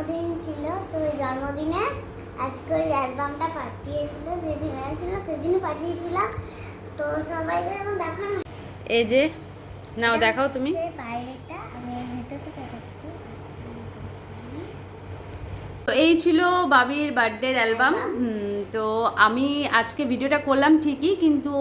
জন্মদিন ছিল তো ওই জন্মদিনে আজকে ওই অ্যালবামটা পাঠিয়েছিল যেদিন ছিল সেদিনই পাঠিয়েছিলাম। তো সবাইকে এখন দেখানো এই যে নাও দেখাও তুমি। বাইরেটা আমি ভেতরটা দেখাচ্ছি। তো এই ছিল বাবির বার্থডের অ্যালবাম। তো আমি আজকে ভিডিওটা করলাম ঠিকই কিন্তু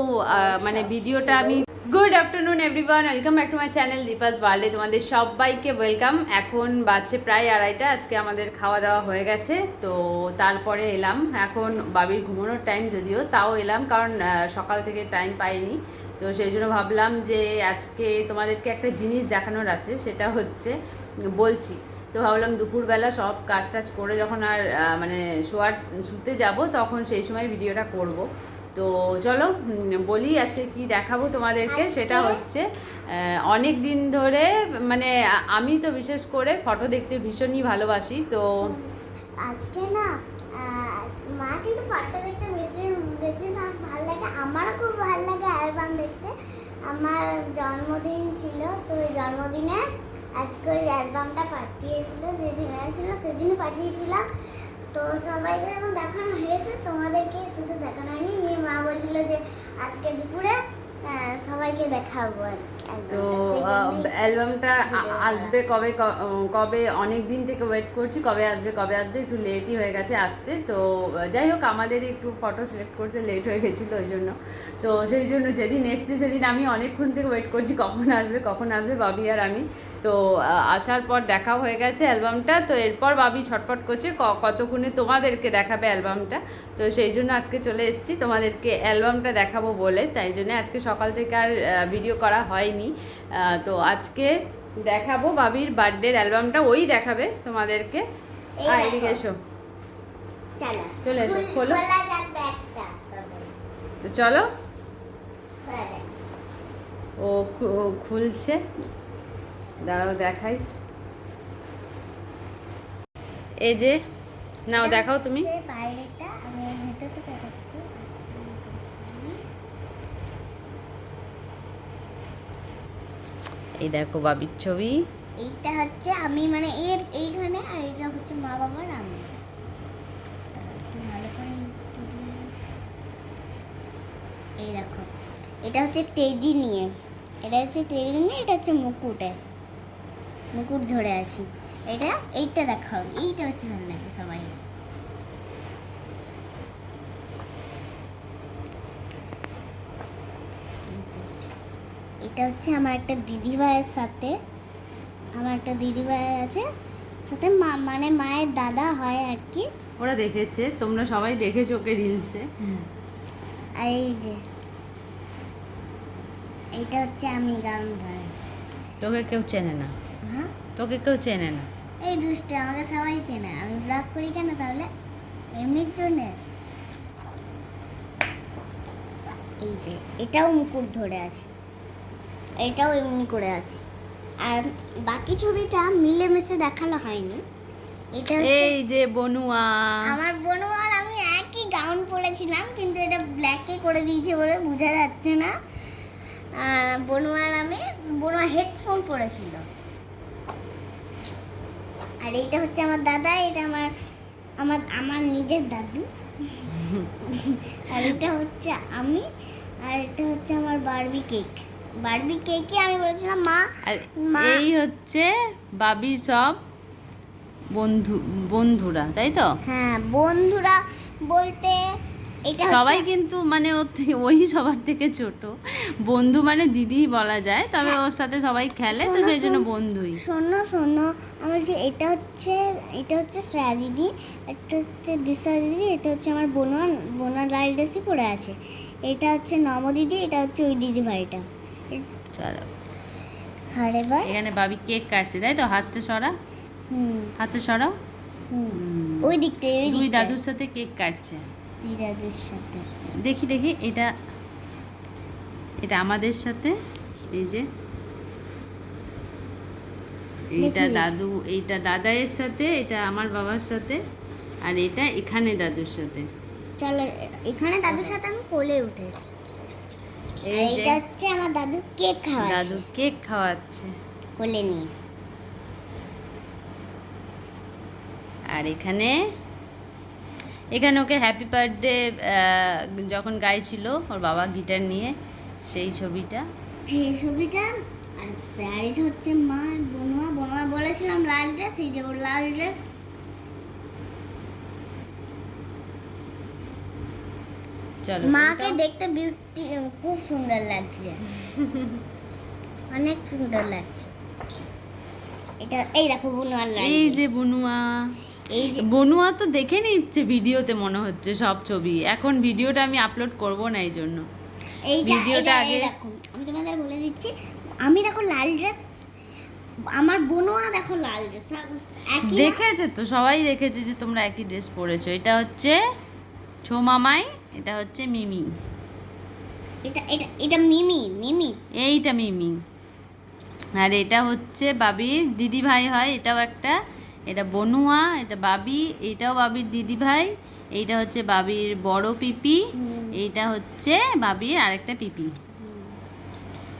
মানে ভিডিওটা আমি good afternoon everyone welcome back to my channel Deepa's ওয়ার্ল্ডে তোমাদের সবাইকে ওয়েলকাম এখন বাজছে প্রায় আড়াইটা। আজকে আমাদের খাওয়া দাওয়া হয়ে গেছে। তো তারপরে এলাম। এখন বাবির ঘুমানোর টাইম যদিও, তাও এলাম কারণ সকাল থেকে টাইম পাইনি। তো সেই জন্য ভাবলাম যে আজকে তোমাদেরকে একটা জিনিস দেখানোর আছে, সেটা হচ্ছে বলছি। তো ভাবলাম দুপুরবেলা সব কাজ টাজ করে যখন আর মানে শোয়ার, শুতে যাব, তখন সেই সময় ভিডিওটা করব। তো চলো বলি আজকে কি দেখাবো তোমাদেরকে সেটা হচ্ছে অনেক দিন ধরে মানে আমি তো বিশেষ করে ফটো দেখতে ভীষণই ভালোবাসি তো আজকে না মা কিন্তু ফটো দেখতে বেশি বেশি না ভালো লাগে আমারও খুব ভালো লাগে অ্যালবাম দেখতে। আমার জন্মদিন ছিল তো ওই জন্মদিনে আজকে ওই অ্যালবামটা পাঠিয়েছিল যেদিন ছিল সেদিনই পাঠিয়েছিলাম। তো সবাইকে এখন দেখানো হয়েছে তোমাদেরকে শুধু দেখানো হয়নি। নিয়ে মা বলছিল যে আজকে দুপুরে সবাইকে দেখাবো তো অ্যালবামটা আসবে কবে কবে অনেক দিন থেকে ওয়েট করছি কবে আসবে কবে আসবে একটু লেটই হয়ে গেছে আসতে। তো যাই হোক আমাদের একটু ফটো সিলেক্ট করতে লেট হয়ে গেছিল ওই জন্য। তো সেই জন্য যেদিন এসছি সেদিন আমি অনেকক্ষণ থেকে ওয়েট করছি কখন আসবে কখন আসবে বাবি আর আমি। তো আসার পর দেখা হয়ে গেছে অ্যালবামটা তো এরপর বাবি ছটপট করছে কতক্ষণে তোমাদেরকে দেখাবে অ্যালবামটা? তো সেই জন্য আজকে চলে এসেছি তোমাদেরকে অ্যালবামটা দেখাবো বলে তাই জন্য আজকে সকাল থেকে আর ভিডিও করা হয়নি। তো আজকে দেখাবো বাবির বার্থডের অ্যালবামটা ওই দেখাবে তোমাদেরকে। এদিকে এসো। চলে। এসো, খোলো। তো চলো। ও খুলছে। দাঁড়াও দেখাই। এই যে নাও দেখাও তুমি। এই দেখো বাবির ছবি। এইটা হচ্ছে আমি মানে এর এইখানে আর এটা হচ্ছে মা বাবার আমি। ভালো করে এই দেখো এটা হচ্ছে টেডি নিয়ে। এটা হচ্ছে টেডি নিয়ে এটা হচ্ছে মুকুটে মুকুট ধরে আসি এটা এইটা দেখাও। এইটা হচ্ছে ভালো লাগে সবাই। এটা হচ্ছে আমার একটা দিদি ভাইয়ের সাথে। আমার একটা দিদি ভাই আছে সাথে মা মানে মায়ের দাদা হয় আর কি। ওরা দেখেছে তোমরা সবাই দেখেছ ওকে রিলসে আর এই যে এইটা হচ্ছে আমি গান ধরে। তোকে কেউ চেনে না। তোকে কেউ চেনে না। এই দুষ্টু আমাকে সবাই চেনে। আমি ব্লগ করি কেন তাহলে? এমনির জন্য? এই যে এটাও মুকুট ধরে আছে। এটাও এমনি করে আছে। আর বাকি ছবিটা মিলেমিশে দেখানো হয়নি। এটা এই যে বনুয়া। আমার বোনও আর আমি একই গাউন পরেছিলাম কিন্তু এটা ব্ল্যাকে করে দিয়েছে বলে বোঝা যাচ্ছে না। আর বনু আর আমি বনুয়া হেডফোন পরেছিল। আর এইটা হচ্ছে আমার দাদা এটা আমার আমার আমার নিজের দাদু। আর এটা হচ্ছে আমি আর এটা হচ্ছে আমার বারবি কেক। বারবি কেকে আমি বলেছিলাম মা মা- এই হচ্ছে বাবি সব বন্ধু বন্ধুরা তাই তো? হ্যাঁ বন্ধুরা বলতে সবাই কিন্তু মানে ওই সবার থেকে ছোট। বন্ধু মানে দিদি বলা যায় তবে ওর সাথে সবাই খেলে তো সেই জন্য। বন্ধুই। শোনো শোনো আমার যে এটা হচ্ছে এটা হচ্ছে শ্রেয়া দিদি এটা হচ্ছে দিশা দিদি এটা হচ্ছে আমার বোনা বোনা লাল ড্রেসই পরে আছে। এটা হচ্ছে নম দিদি এটা হচ্ছে ওই দিদি ভাইটা চলো। আর এবার এখানে বাবি কেক কাটছে তাই তো? হাতটা সরা। হুম। হাতটা সরাও। ওই দিকটায় ওই দুই দাদুর সাথে কেক কাটছে। দুই সাথে। দেখি দেখি এটা এটা আমাদের সাথে এই যে। এইটা দাদু এইটা দাদায়ের সাথে এটা আমার বাবার সাথে আর এটা এখানে দাদুর সাথে। চলো এখানে দাদুর সাথে আমি কোলে উঠেছি। আর এই এটা হচ্ছে আমার দাদু কেক খাওয়াচ্ছে। দাদু কেক খাওয়াচ্ছে। কোলে নিয়ে। আর এখানে এখানে ওকে হ্যাপি বার্থডে যখন গাইছিল ওর বাবা গিটার নিয়ে সেই ছবিটা। সেই ছবিটা আর শাড়িটা হচ্ছে মা বনুয়া বনুয়া বলেছিলাম লাল ড্রেস এই যে ওর লাল ড্রেস চলো মাকে দেখতে বিউটি খুব সুন্দর লাগছে। অনেক সুন্দর লাগছে। এটা এই দেখো বনুয়ার এই যে। বনুয়া। বনুয়া তো দেখে নিচ্ছে ভিডিওতে মনে হচ্ছে সব ছবি। এখন ভিডিওটা আমি আপলোড করব না এই জন্য। ভিডিওটা আগে- আমি তোমাদের বলে দিচ্ছি আমি দেখো লাল ড্রেস আমার বনুয়া দেখো লাল ড্রেস একই দেখেছে তো সবাই দেখেছে যে তোমরা একই ড্রেস পরেছো। এটা হচ্ছে ছোমামাই এটা হচ্ছে মিমি। এটা এটা এটা মিমি মিমি। এইটা মিমি। আর এটা হচ্ছে বাবির দিদি ভাই হয় এটাও একটা এটা বনুয়া এটা বাবি এটাও বাবির দিদি ভাই এইটা হচ্ছে বাবির বড় পিপি এইটা হচ্ছে বাবির আরেকটা পিপি।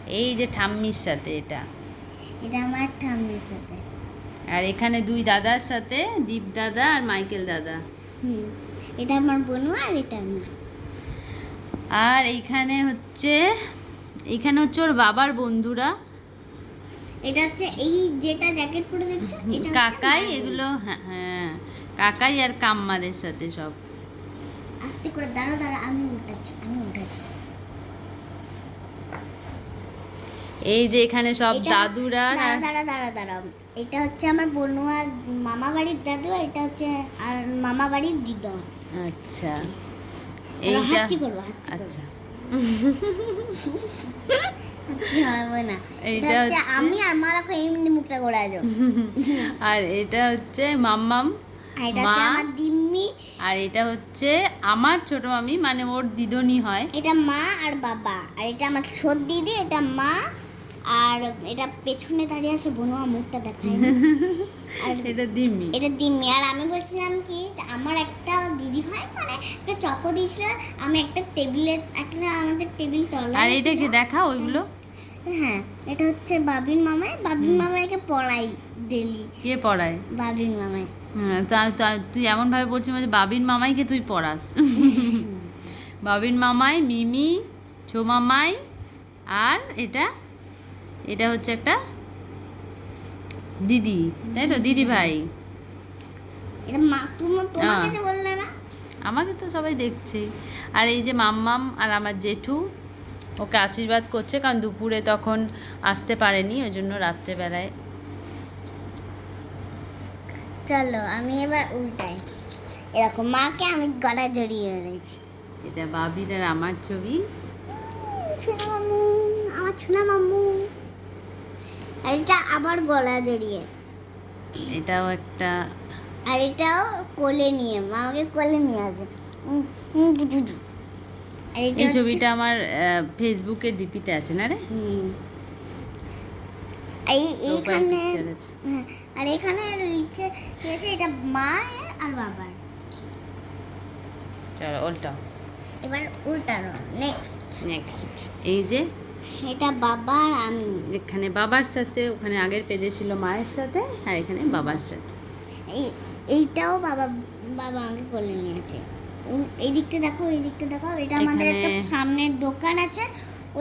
এই যে ঠাম্মির সাথে এটা। এটা আমার ঠাম্মির সাথে। আর এখানে দুই দাদার সাথে দীপ দাদা আর মাইকেল দাদা। হুম। এটা আমার বনুয়া আর এটা আমি। আর এইখানে হচ্ছে এইখানে হচ্ছে ওর বাবার বন্ধুরা। এটা হচ্ছে এই যেটা জ্যাকেট পরে দেখছ এটা কাকাই এগুলো হ্যাঁ হ্যাঁ কাকাই আর কাম্মাদের সাথে সব। আস্তে করে দাঁড়ো দাঁড়ো আমি উঠাচ্ছি আমি উঠাচ্ছি এই যে এখানে সব দাদুরা দাঁড়া দাঁড়া দাঁড়া দাঁড়া এটা হচ্ছে আমার বনুয়ার মামা বাড়ির দাদু এটা হচ্ছে আর মামা বাড়ির দিদা। আচ্ছা। এইটা এইটা হাঁচি করব। আচ্ছা। এইটা হচ্ছে হচ্ছে- আমি আর মা দেখো এমনি মুখটা আছো। আর এটা হচ্ছে মাম্মাম। এটা হচ্ছে আমার দিম্মি। আর এটা হচ্ছে আমার ছোট মামি মানে ওর দিদনি হয়। এটা মা আর বাবা। আর এটা আমার ছোট দিদি এটা মা। আর এটা পেছনে দাঁড়িয়ে আছে বনুয়া মুখটা দেখায় আর এটা দিম্মি। এটা দিম্মি। আর আমি বলছিলাম কি আমার একটা দিদি ভাই মানে একটা চকো দিয়েছিল আমি একটা টেবিলে একটা আমাদের টেবিল তলা আর এটা কি দেখা ওইগুলো? হ্যাঁ এটা হচ্ছে বাবির মামাই। বাবির মামাইকে পড়াই ডেলি কে পড়ায়? বাবির মামাই। হ্যাঁ তা তুই এমন ভাবে বলছিস মানে বাবির মামাইকে তুই পড়াস। বাবির মামাই মিমি ছোমামাই আর এটা এটা হচ্ছে একটা দিদি তাই তো? দিদি ভাই এটা মা তুমি তোমাকে যে বললে না? আমাকে তো সবাই দেখছে। আর এই যে মাম্মাম আর আমার জেঠু ওকে আশীর্বাদ করছে কারণ দুপুরে তখন আসতে পারেনি ওই জন্য রাত্রেবেলায় চলো আমি এবার উল্টাই এরকম মাকে আমি গলা জড়িয়ে রয়েছি এটা বাবির আর আমার ছবি মামু আমার সোনা মামু আর এটা আবার গলা জড়িয়ে এটাও একটা আর এটাও কোলে নিয়ে মা আমাকে কোলে নিয়ে আসে এই ছবিটা আমার ফেসবুকের ডিপিতে আছে না রে? এই এইখানে। হ্যাঁ, আর এখানে লিখে লিখেছে এটা মা আর বাবার। চলো ওলটা এবার উল্টানো নেক্সট নেক্সট এই যে? এটা বাবা আর আমি। এখানে বাবার সাথে ওখানে আগের পেজে ছিল মায়ের সাথে আর এখানে বাবার সাথে। এই- এইটাও বাবা বাবা আমাকে কোলে নিয়েছে। এই দিকটা দেখো এই দিকটা দেখো এটা আমাদের একটা সামনের দোকান আছে।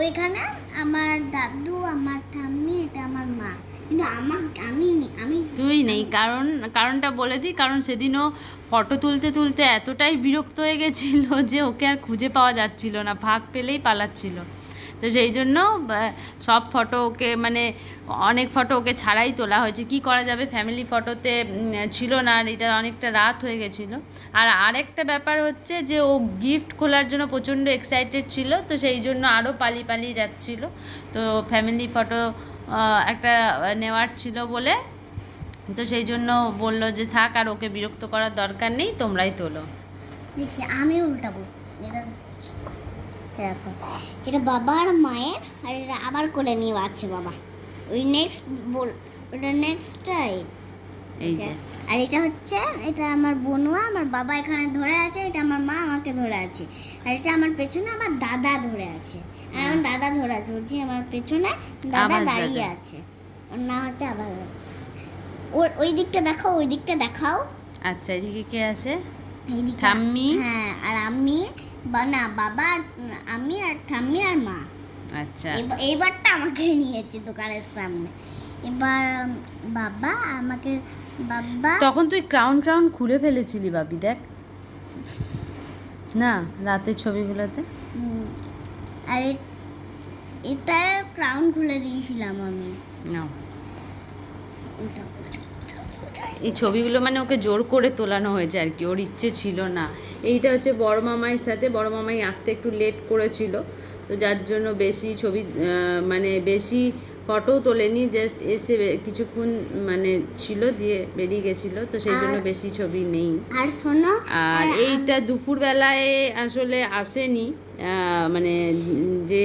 ওইখানে আমার দাদু আমার ঠাম্মি এটা আমার মা। কিন্তু আমার আমি আমি তুই নেই কারণ কারণটা বলে দিই কারণ সেদিনও ফটো তুলতে তুলতে এতটাই বিরক্ত হয়ে গেছিল যে ওকে আর খুঁজে পাওয়া যাচ্ছিল না ফাঁক পেলেই পালাচ্ছিল। তো সেই জন্য সব ফটো ওকে মানে অনেক ফটো ওকে ছাড়াই তোলা হয়েছে। কি করা যাবে? ফ্যামিলি ফটোতে ছিল না, আর এটা অনেকটা রাত হয়ে গেছিল। আর আরেকটা ব্যাপার হচ্ছে যে, ও গিফট খোলার জন্য প্রচণ্ড এক্সাইটেড ছিল, তো সেই জন্য আরও পালিয়ে পালিয়ে যাচ্ছিল। তো ফ্যামিলি ফটো একটা নেওয়ার ছিল বলে, তো সেই জন্য বলল যে, থাক, আর ওকে বিরক্ত করার দরকার নেই, তোমরাই তোলো। দেখি আমি উল্টাবো। এটা দেখো। এটা বাবা আর মায়ের আর এটা আবার কোলে নিয়ে আছে বাবা। ওই নেক্সট বল ওটা নেক্সটটাই এই। যে। আর এটা হচ্ছে এটা আমার বনুয়া আমার বাবা এখানে ধরে আছে এটা আমার মা আমাকে ধরে আছে। আর এটা আমার পেছনে আমার দাদা ধরে আছে। আর আমার দাদা ধরে আছে বলছি আমার পেছনে দাদা দাঁড়িয়ে আছে। ওর না হচ্ছে আবার ওর ওই দিকটা দেখাও ওই দিকটা দেখাও। আচ্ছা এদিকে কে আছে? এইদিকে ঠাম্মি? হ্যাঁ আর আমি না বাবা আমি আর ঠাম্মি আর মা। আচ্ছা। এবার- এইবারটা আমাকে নিয়েছে দোকানের সামনে। এবার বাবা আমাকে বাবা তখন তুই ক্রাউন ট্রাউন খুলে ফেলেছিলি বাবি দেখ। না রাতের ছবিগুলোতে আর এটা ক্রাউন খুলে দিয়েছিলাম আমি। না। ওটা এই ছবিগুলো মানে ওকে জোর করে তোলানো হয়েছে আর কি ওর ইচ্ছে ছিল না। এইটা হচ্ছে বড় মামাইয়ের সাথে বড় মামাই আসতে একটু লেট করেছিল তো যার জন্য বেশি ছবি মানে বেশি ফটোও তোলেনি জাস্ট এসে কিছুক্ষণ মানে ছিল দিয়ে বেরিয়ে গেছিল তো সেই জন্য বেশি ছবি নেই। আর শোনো আর এইটা দুপুরবেলায় আসলে আসেনি মানে যে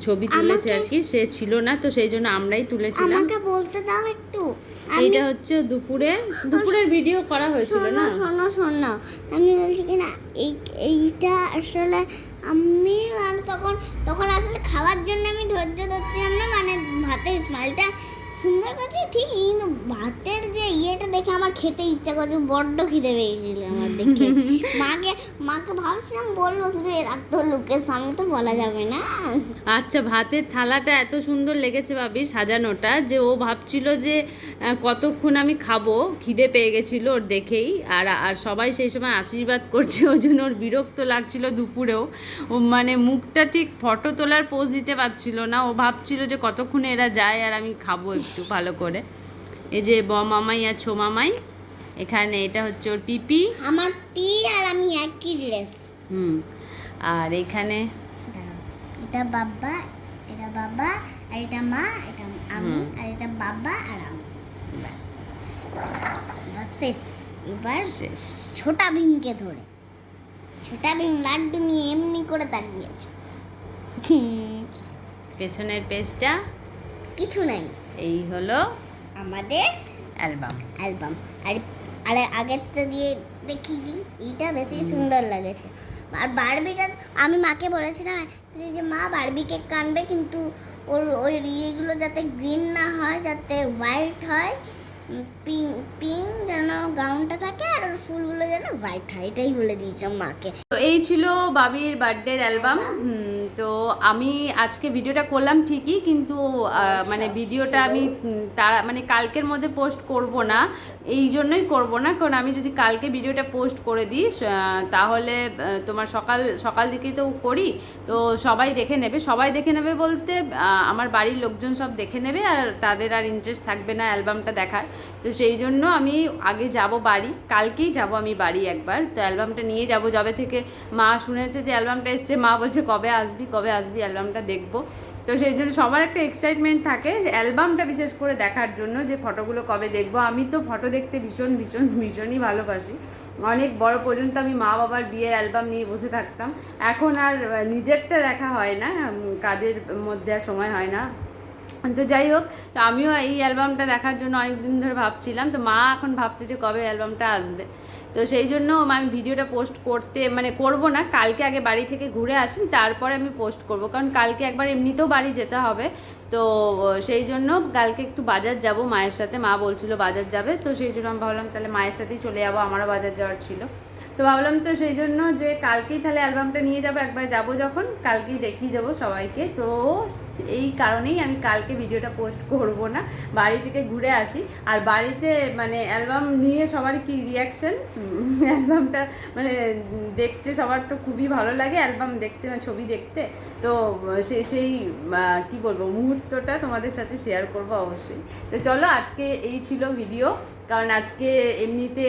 ছবি তুলেছে আর কি সে ছিল না তো সেই জন্য আমরাই তুলেছিলাম। আমাকে বলতে দাও একটু। এটা হচ্ছে দুপুরে দুপুরের ভিডিও করা হয়েছিল শোনো না? শোনো শোনো আমি বলছি কি না এই এইটা আসলে আমি মানে তখন তখন আসলে খাওয়ার জন্য আমি ধৈর্য ধরছিলাম না মানে ভাতের স্মাইলটা সুন্দর করছি ঠিক কিন্তু ভাতের যে ইয়েটা দেখে আমার খেতে ইচ্ছা করছে বড্ড খিদে পেয়েছিল আমার দেখে। মাকে মাকে ভাবছিলাম বলব কিন্তু তো লোকের সামনে তো বলা যাবে না। আচ্ছা ভাতের থালাটা এত সুন্দর লেগেছে ভাবি সাজানোটা যে ও ভাবছিল যে কতক্ষণ আমি খাব খিদে পেয়ে গেছিল ওর দেখেই আর আর সবাই সেই সময় আশীর্বাদ করছে ওই জন্য ওর বিরক্ত লাগছিল দুপুরেও। ও মানে মুখটা ঠিক ফটো তোলার পোজ দিতে পারছিল না ও ভাবছিল যে কতক্ষণে এরা যায় আর আমি খাব একটু ভালো করে। এই যে ব মামাই আর ছো মামাই এখানে এটা হচ্ছে ওর পিপি। আমার পি আর আমি একই ড্রেস। হুম আর এখানে এটা বাবা এটা বাবা আর এটা মা এটা আমি আর এটা বাবা আর আমি। ব্যাস শেষ। এবার শেষ। ছোটা ভীমকে ধরে। ছোটা ভীম লাড্ডু নিয়ে এমনি করে হুম, পেছনের পেজটা? কিছু নাই। এই হলো আমাদের অ্যালবাম। অ্যালবাম। আর আর আগেরটা দিয়ে দেখি দি এইটা বেশি সুন্দর লাগেছে। আর বারবিটা আমি মাকে বলেছিলাম যে যে মা বারবিকে কানবে কিন্তু ওর ওই ইয়েগুলো যাতে গ্রিন না হয় যাতে হোয়াইট হয় পিঙ্ক পিঙ্ক যেন গাউনটা থাকে আর ওর ফুলগুলো যেন হোয়াইট হয়। এটাই বলে দিয়েছিলাম মাকে। তো এই ছিল বাবির বার্থডের অ্যালবাম। তো আমি আজকে ভিডিওটা করলাম ঠিকই কিন্তু মানে ভিডিওটা আমি তারা মানে কালকের মধ্যে পোস্ট করব না এই জন্যই করব না কারণ আমি যদি কালকে ভিডিওটা পোস্ট করে দিই তাহলে তোমার সকাল সকাল দিকেই তো করি তো সবাই দেখে নেবে সবাই দেখে নেবে বলতে আমার বাড়ির লোকজন সব দেখে নেবে আর তাদের আর ইন্টারেস্ট থাকবে না অ্যালবামটা দেখার তো সেই জন্য আমি আগে যাব বাড়ি কালকেই যাব আমি বাড়ি একবার তো অ্যালবামটা নিয়ে যাব যবে থেকে মা শুনেছে যে অ্যালবামটা এসছে মা বলছে কবে আসবি? কবে আসবি অ্যালবামটা দেখব। তো সেই জন্য সবার একটা এক্সাইটমেন্ট থাকে অ্যালবামটা বিশেষ করে দেখার জন্য যে ফটোগুলো কবে দেখব। আমি তো ফটো দেখতে ভীষণ ভীষণ, ভীষণই ভালোবাসি। অনেক বড় পর্যন্ত আমি মা বাবার বিয়ের অ্যালবাম নিয়ে বসে থাকতাম। এখন আর নিজেরটা দেখা হয় না কাজের মধ্যে আর সময় হয় না। তো যাই হোক, তো আমিও এই অ্যালবামটা দেখার জন্য অনেক দিন ধরে ভাবছিলাম, তো মা এখন ভাবছে যে কবে অ্যালবামটা আসবে। তো সেই জন্য আমি ভিডিওটা পোস্ট করতে মানে করব না, কালকে আগে বাড়ি থেকে ঘুরে আসি, তারপরে আমি পোস্ট করব, কারণ কালকে একবার এমনিতেও বাড়ি যেতে হবে। তো সেই জন্য কালকে একটু বাজার যাব মায়ের সাথে, মা বলছিল বাজার যাবে, তো সেই জন্য আমি ভাবলাম তাহলে মায়ের সাথেই চলে যাব, আমারও বাজার যাওয়ার ছিল। তো ভাবলাম তো সেই জন্য যে কালকেই তাহলে অ্যালবামটা নিয়ে যাব, একবার যাব যখন, কালকেই দেখিয়ে দেবো সবাইকে। তো এই কারণেই আমি কালকে ভিডিওটা পোস্ট করব না, বাড়ি থেকে ঘুরে আসি। আর বাড়িতে মানে অ্যালবাম নিয়ে সবার কি রিয়াকশন অ্যালবামটা মানে দেখতে সবার তো খুবই ভালো লাগে অ্যালবাম দেখতে মানে ছবি দেখতে। তো সে, সেই কি বলব, মুহূর্তটা তোমাদের সাথে শেয়ার করব অবশ্যই। তো চলো আজকে এই ছিল ভিডিও কারণ আজকে এমনিতে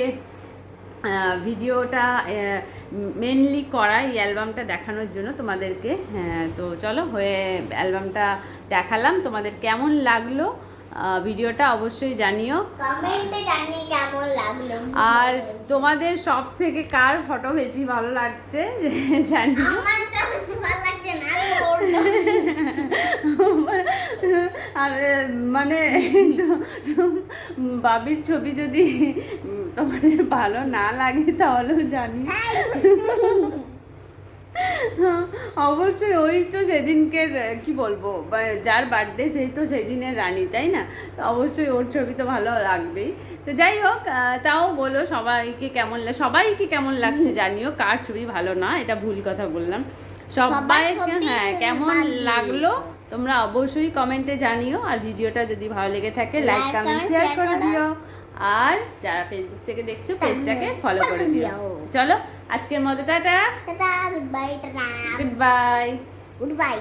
ভিডিওটা মেনলি করা এই অ্যালবামটা দেখানোর জন্য তোমাদেরকে। হ্যাঁ তো চলো হয়ে অ্যালবামটা দেখালাম। তোমাদের কেমন লাগল ভিডিওটা অবশ্যই জানিও। কমেন্টে জানিয়ে কেমন লাগল। আর তোমাদের সব থেকে কার ফটো বেশি ভালো লাগছে জানিও। আমারটা বেশি ভালো লাগছে না আর মানে বাবির ছবি যদি তোমাদের ভালো না লাগে তাহলেও জানি। অবশ্যই ওই তো সেদিনকের আহ, কি বলব যার বার্থডে সেই তো সেই দিনের রানী তাই না? তো অবশ্যই ওর ছবি তো ভালো লাগবেই। তো যাই হোক তাও বলো সবাইকে কেমন সবাইকে কেমন লাগছে জানিও কার ছবি ভালো না এটা ভুল কথা বললাম। সবাইকে হ্যাঁ কেমন লাগল? তোমরা অবশ্যই কমেন্টে জানিও আর ভিডিওটা যদি ভালো লেগে থাকে লাইক কমেন্ট শেয়ার করে দিও। আর যারা ফেসবুক থেকে দেখছ পেজটাকে ফলো করে দিও দিও। চলো আজকের মতো tata. Tata goodbye tata. Goodbye goodbye